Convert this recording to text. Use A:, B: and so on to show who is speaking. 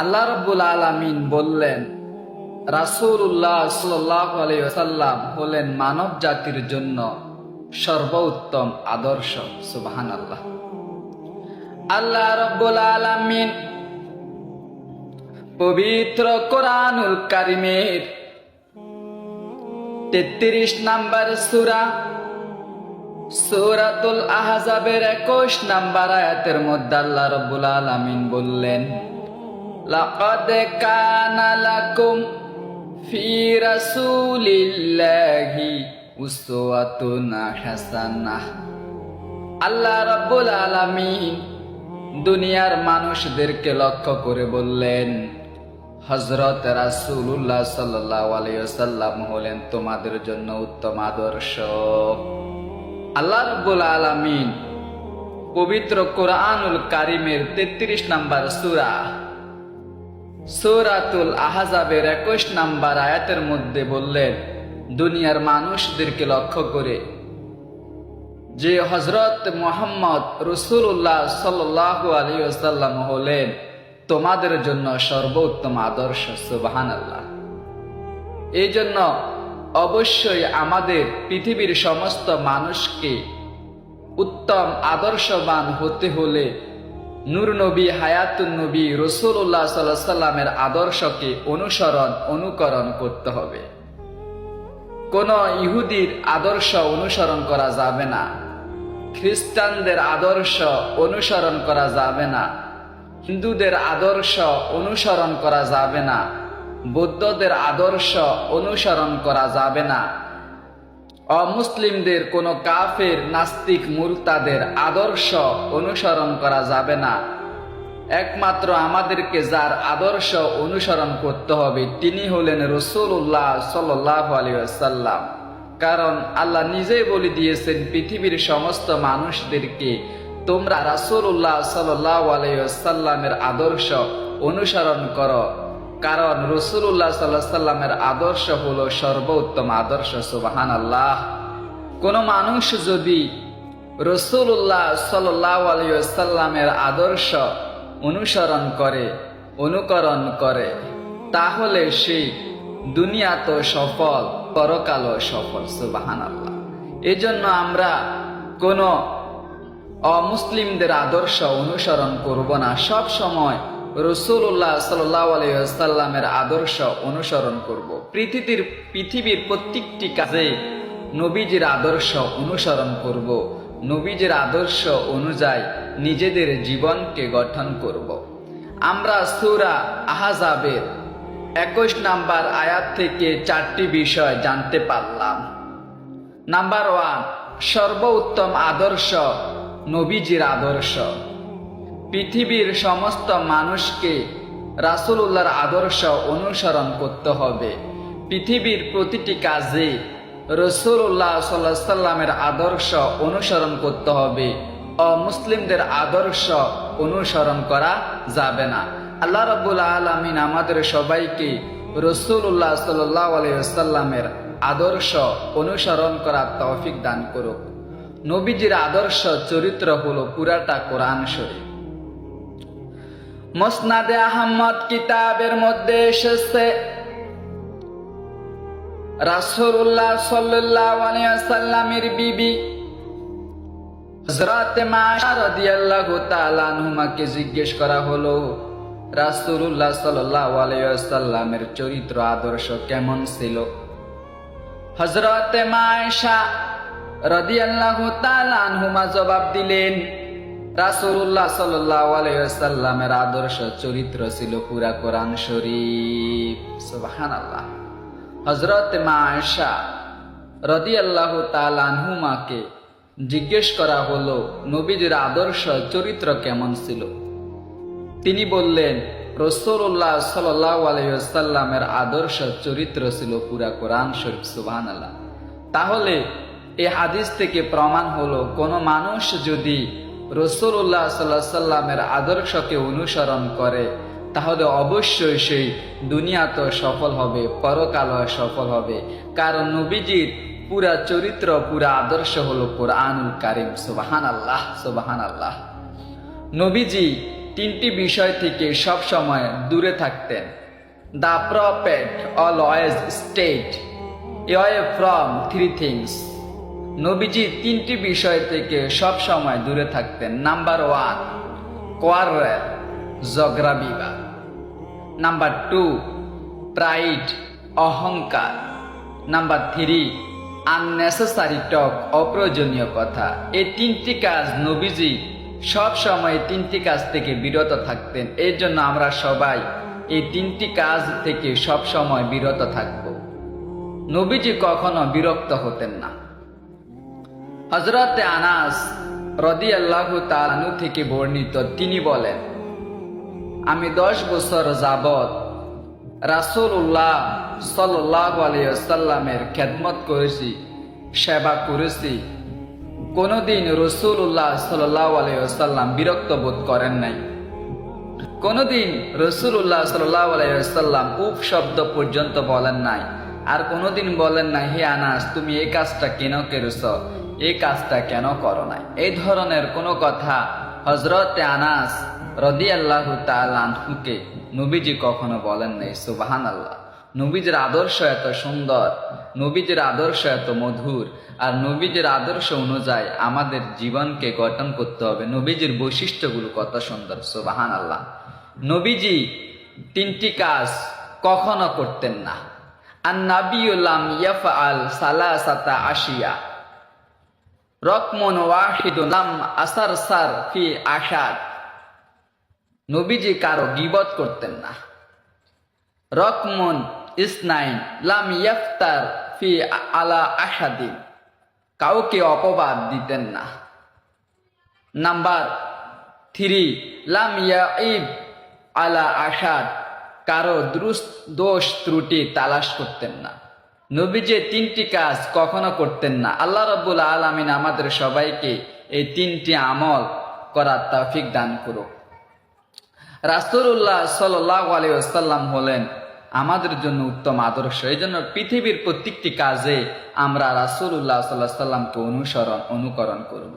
A: আল্লাহ রব্বুল আলামিন বললেন, রাসূলুল্লাহ সাল্লাল্লাহু আলাইহি ওয়াসাল্লাম হলেন মানব জাতির জন্য সর্বোত্তম আদর্শ, সুবহানাল্লাহ। আল্লাহ আল্লাহ রব্বুল আলামিন পবিত্র কোরআনুল কারিমের তেত্রিশ নাম্বার সূরা, সূরাতুল আহজাবের একুশ নাম্বার আয়াতের মধ্যে আল্লাহ রব্বুল আলামিন বললেন লাকাদ কানা লাকুম ফি রাসূলিল্লাহি উসওয়াতুন হাসানাহ আল্লাহ রব্বুল আলামিন দুনিয়ার মানুষদেরকে লক্ষ্য করে বললেন হজরত রাসূলুল্লাহ সাল্লাল্লাহু আলাইহি ওয়াসাল্লাম হলেন তোমাদের জন্য উত্তম আদর্শ। আল্লাহ রব্বুল আলামিন পবিত্র কোরআনুল কারিমের 33 নাম্বার সূরা সূরাতুল আহজাবের 21 নাম্বার আয়াতের মধ্যে বললেন, দুনিয়ার মানুষদেরকে লক্ষ্য করে যে হজরত মোহাম্মদ রসুল্লাহ সাল্লাহু আলী আসাল্লাম হলেন, তোমাদের জন্য সর্বোত্তম আদর্শ সুবাহান আল্লাহ এই জন্য অবশ্যই আমাদের পৃথিবীর সমস্ত মানুষকে উত্তম আদর্শবান হতে হলে নূর নবী, হায়াতুন নবী রসুল্লাহ সাল্লাহ সাল্লামের আদর্শকে অনুসরণ, অনুকরণ করতে হবে। কোন ইহুদির আদর্শ অনুসরণ করা যাবে না। খ্রিস্টানদের আদর্শ অনুসরণ করা যাবে না। হিন্দুদের আদর্শ অনুসরণ করা যাবে না। বৌদ্ধদের আদর্শ অনুসরণ করা যাবে না। অমুসলিমদের কোনো কাফের, নাস্তিক, মুরতাদের আদর্শ অনুসরণ করা যাবে না। একমাত্র আমাদেরকে যার আদর্শ অনুসরণ করতে হবে, তিনি হলেন রসুল্লাহ সাল্লাহ আলিয়াল্লাম কারণ আল্লাহ নিজেই বলে দিয়েছেন, পৃথিবীর সমস্ত মানুষদেরকে তোমরা রাসুল্লাহ সাল্লাহ আলাইসাল্লামের আদর্শ অনুসরণ করো। কারণ রসুল্লাহ সাল্লাহ সাল্লামের আদর্শ হলো সর্বোত্তম আদর্শ সুবাহান আল্লাহ কোনো মানুষ যদি রসুল্লাহ সাল্লাহ আলাইসাল্লামের আদর্শ অনুসরণ করে, অনুকরণ করে, তাহলে সেই দুনিয়া তো সফল, পরকালও সফল সুবাহান আল্লাহ এই জন্য আমরা কোনো অমুসলিমদের আদর্শ অনুসরণ করব না। সব সময় রসুল্লাহ সাল্লাহ আলাইসাল্লামের আদর্শ অনুসরণ করব। পৃথিবীর পৃথিবীর প্রত্যেকটি কাজে নবীজির আদর্শ অনুসরণ করব। নবীজির আদর্শ অনুযায়ী নিজেদের জীবনকে গঠন করব। আমরা সুরা আহাজাবের একুশ নাম্বার আয়াত থেকে চারটি বিষয় জানতে পারলাম। নাম্বার ওয়ান, সর্বোত্তম আদর্শ নবীজির আদর্শ। পৃথিবীর সমস্ত মানুষকে রাসুলুল্লাহর আদর্শ অনুসরণ করতে হবে। পৃথিবীর প্রতিটি কাজে রসুল্লাহ সাল্লাহ সাল্লামের আদর্শ অনুসরণ করতে হবে। অমুসলিমদের আদর্শ অনুসরণ করা যাবে না। আল্লাহ রব্বুল আলমিন আমাদের সবাইকে রসুল্লাহ সাল্লাহ আলাইসাল্লামের আদর্শ অনুসরণ করার তৌফিক দান করুক। নবীজির আদর্শ চরিত্র হলো পুরাটা কোরআন শরীফ। মসনাদে আহমদ কিতাবের মধ্যে এসেছে। রাসুল্লাহ সাল্লামের বিবি হজরত মাকে জিজ্ঞেস করা হলো রাসুল্লাহ সাল্লামের চরিত্র, আদর্শ কেমন ছিল? হজরত মায়সা রদিয়াল্লাহ তালানহুমা জবাব দিলেন রাসুল্লাহ সাল্লামের আদর্শ চরিত্র ছিল পুরা কোরআন শরীফ। আল্লাহ হজরত মায়সা রদিয়াল্লাহ তালানহুমাকে জিজ্ঞেস করা হলো, নবীজির আদর্শ চরিত্র কেমন ছিল? তিনি বললেন রসুল্লাহ সাল্লাহ আদর্শ চরিত্র ছিল পুরা কোরআন শরীফ সুবাহান আল্লাহ তাহলে এ হাদিস থেকে প্রমাণ হলো, কোনো মানুষ যদি রসুল্লাহ সাল্লাহ সাল্লামের আদর্শকে অনুসরণ করে, তাহলে অবশ্যই সেই দুনিয়া তো সফল হবে পরকালও সফল হবে। কারণ নবীজির পুরা চরিত্র, পুরা আদর্শ হলো কোরআনুল কারিম সুবাহান আল্লাহ সুবাহান আল্লাহ নবীজি তিনটি বিষয় থেকে সব সময় দূরে থাকতেন। The prophet always stayed away from three things নবীজি তিনটি বিষয় থেকে সব সময় দূরে থাকতেন। নাম্বার ওয়ান কোয়ারেল ঝগড়া বিবাদ। নাম্বার টু, প্রাইড, অহংকার। নাম্বার থ্রি আননেসেসারি টক অপ্রয়োজনীয় কথা। এই তিনটি কাজ নবীজি সব সময় তিনটি কাজ থেকে বিরত থাকতেন। এর জন্য আমরা সবাই এই তিনটি কাজ থেকে সব সময় বিরত থাকব। নবীজি কখনো বিরক্ত হতেন না। হজরতে আনাস রদি আল্লাহ তালু থেকে বর্ণিত, তিনি বলেন, আমি দশ বছর যাবৎ রাসুল্লাহ সাল্লাহ আলিয়াল্লামের খেদমত করেছি, সেবা করেছি। কোনোদিন রসুল্লাহ সাল্লাহ আলিয়াল্লাম বিরক্ত বোধ করেন নাই। কোনোদিন রসুল্লাহ সাল্লাহ আলাইসাল্লাম উপ শব্দ পর্যন্ত বলেন নাই। আর কোনোদিন বলেন নাই, হে আনাস, তুমি এই কাজটা কেন কেরছ? এই কাজটা কেন করো নাই? এই ধরনের কোনো কথা হজরত আনাস রদি আল্লাহ তালুকে নবীজি কখনো বলেন নাই সুবাহান আল্লাহ নবীজির আদর্শ এত সুন্দর, নবীজির আদর্শ এত মধুর, আর নবীজির আদর্শ অনুযায়ী আমাদের জীবনকে গঠন করতে হবে। নবীজির বৈশিষ্ট্যগুলো কত সুন্দর সুবাহান আল্লাহ নবীজি তিনটি কাজ কখনো করতেন না। আর নাবিউল্লাম ইয়াফআল সালাসাতা আশিয়া। রকমন ওয়াহিদুন লাম আসার সার ফি আশাদ। নবীজি কারও গিবত করতেন না। রকমন ইসনাইন লাম ইফতার ফি আলা আশাদিন। কাউকে অপবাদ দিতেন না। নাম্বার থ্রি, লাম ইয়াইব আলা আশাদ। কারও দোষ ত্রুটি তালাশ করতেন না। নবী যে তিনটি কাজ কখনো করতেন না। আল্লাহ রব্বুল আলমিন আমাদের সবাইকে এই তিনটি আমল করার তাফিক দান করুক। রাসুল্লাহ সাল্লাহ আলিয়াল্লাম হলেন আমাদের জন্য উত্তম আদর্শ। এই জন্য পৃথিবীর প্রত্যেকটি কাজে আমরা রাসুল্লাহ সাল্লাহ সাল্লামকে অনুসরণ, অনুকরণ করব।